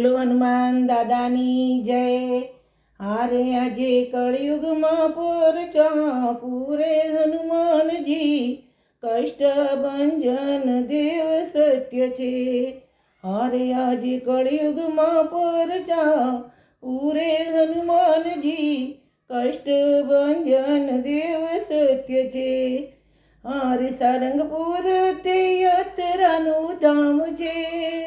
બોલો હનુમાન દાદાની જય. હારે આજે કળિયુગમાં પર પૂરે હનુમાનજી, કષ્ટ ભંજન દેવ સત્ય છે. હારે આજે કળિયુગમાં પર પૂરે હનુમાનજી, કષ્ટ ભંજન દેવ સત્ય છે. હારે સારંગપુર તે યાત્રાનું ધામ છે.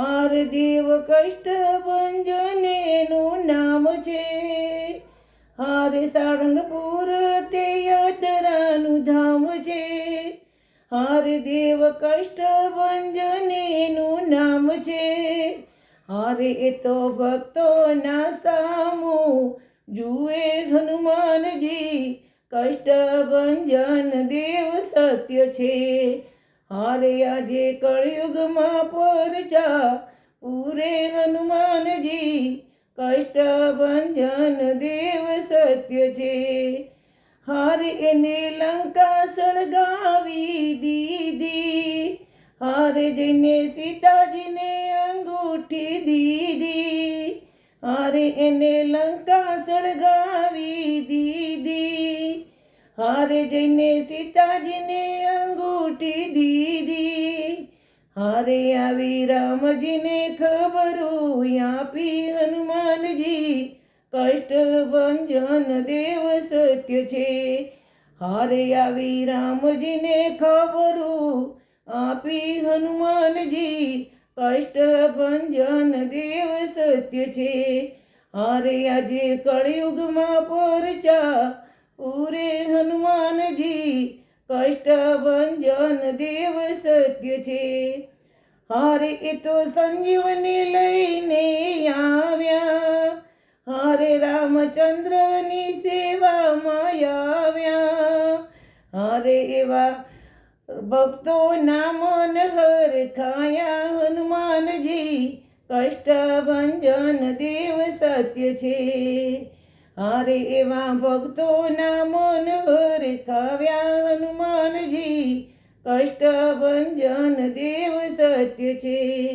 હાર દેવ કષ્ટ ભંજનેનું નામ છે. હારે સાળંગપુર તે યાત્રાનું ધામ છે. હાર દેવ કષ્ટ ભંજનેનું નામ છે. હારે એ તો ભક્તોના સામું જુએ હનુમાનજી, કષ્ટ ભંજન દેવ સત્ય છે. હારે આજે કળિયુગમાં પરચા પૂરે હનુમાનજી કષ્ટ ભંજન દેવ સત્ય છે હારે એને લંકા સળગાવી દીધી હારે જઈને સીતાજીને અંગૂઠી દીધી હારે એને લંકા સળગાવી દીધી હારે જઈને સીતાજીને અંગૂઠી દીધી હારે આવી રામજીને ખબરું આપી હનુમાનજી, કષ્ટ ભંજન દેવ સત્ય છે. હારે આવી રામજીને ખબરું આપી હનુમાનજી, કષ્ટ ભંજન દેવ સત્ય છે. હારે આજે કળિયુગમાં પરચા પૂરે હનુમાનજી કષ્ટ ભંજન દેવ સત્ય છે. હારે એ તો સંજીવની લઈને આવ્યા. હારે રામચંદ્રની સેવામાં આવ્યા. હારે એવા ભક્તોના નામન હર ખાયા. હનુમાનજી કષ્ટ ભંજન દેવ સત્ય છે. હારે એવા ભક્તોના મન હર ખાવ્યા હનુમાનજી. કષ્ટ ભંજન દેવ સત્ય છે.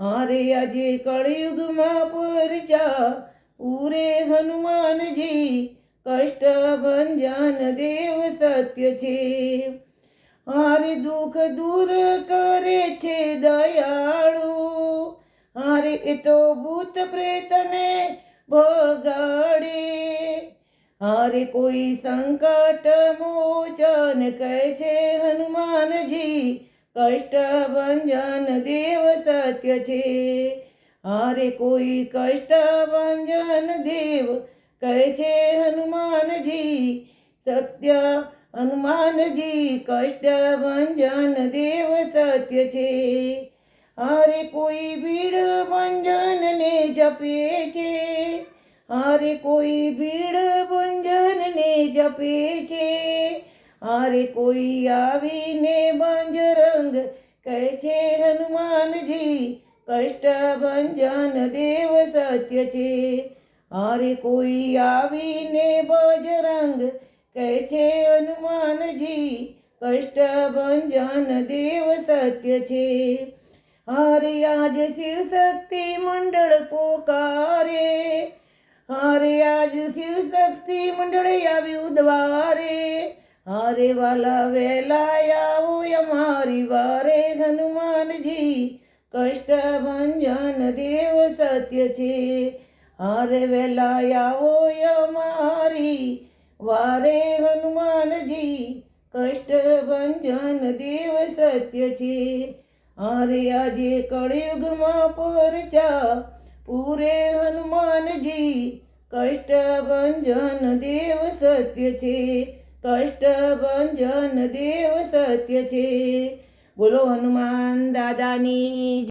હરે આજે કળિયુગમાં પરચા પૂરે હનુમાનજી. કષ્ટ ભંજન દેવ સત્ય છે. હરે દુઃખ દૂર કરે છે દયાળુ. હરે એ તો ભૂત પ્રેતને ભગાડે હારે કોઈ સંકટ મોચન કહે છે હનુમાનજી, કષ્ટ ભંજન દેવ સત્ય છે. હારે કોઈ કષ્ટ ભંજન દેવ કહે છે હનુમાનજી, સત્ય હનુમાનજી, કષ્ટ ભંજન દેવ સત્ય છે. હારે કોઈ ભીડ ભંજનને જપે છે હારે કોઈ ભીડ જપે છે અરે કોઈ આવીને બંજરંગ કહે છે, હનુમાનજી કષ્ટ ભંજન દેવ સત્ય છે. અરે કોઈ આવીને બજરંગ કહે છે, હનુમાનજી કષ્ટ ભંજન દેવ સત્ય છે. હરે આજ શિવ શક્તિ મંડળ પોકારે. હરે આજ શિવ શક્તિ મંડળે આવ્યું દ્વારે. હારે વાલા વેલા આવો અમારી વારે. હનુમાનજી કષ્ટ ભંજન દેવ સત્ય છે. હારે વેલા આવો અમારી વારે. હનુમાનજી કષ્ટ ભંજન દેવ સત્ય છે. હારે આજે કળિયુગમાં પરચા પૂરે હનુમાનજી કષ્ટ ભંજન દેવ સત્ય છે કષ્ટ ભંજન દેવ સત્ય છે. બોલો હનુમાન દાદાની